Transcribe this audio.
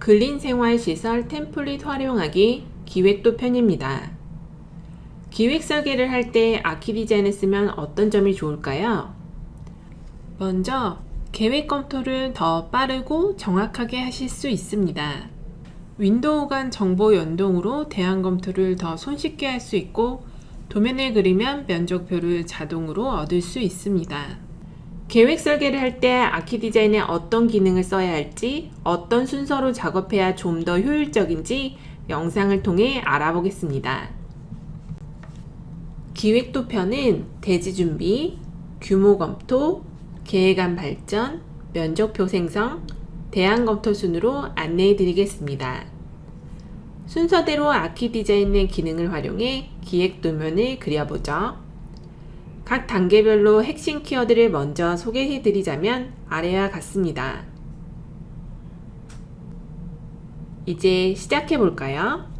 근린 생활 시설 템플릿 활용하기 기획도 편입니다. 기획 설계를 할 때 아키 디자인을 쓰면 어떤 점이 좋을까요? 먼저 계획 검토를 더 빠르고 정확하게 하실 수 있습니다. 윈도우 간 정보 연동으로 대안 검토를 더 손쉽게 할 수 있고 도면을 그리면 면적표를 자동으로 얻을 수 있습니다. 계획 설계를 할 때 아키 디자인에 어떤 기능을 써야 할지, 어떤 순서로 작업해야 좀 더 효율적인지 영상을 통해 알아보겠습니다. 기획도 편은 대지 준비, 규모 검토, 계획안 발전, 면적표 생성, 대안 검토 순으로 안내해 드리겠습니다. 순서대로 아키 디자인의 기능을 활용해 기획 도면을 그려보죠. 각 단계별로 핵심 키워드를 먼저 소개해 드리자면 아래와 같습니다. 이제 시작해 볼까요?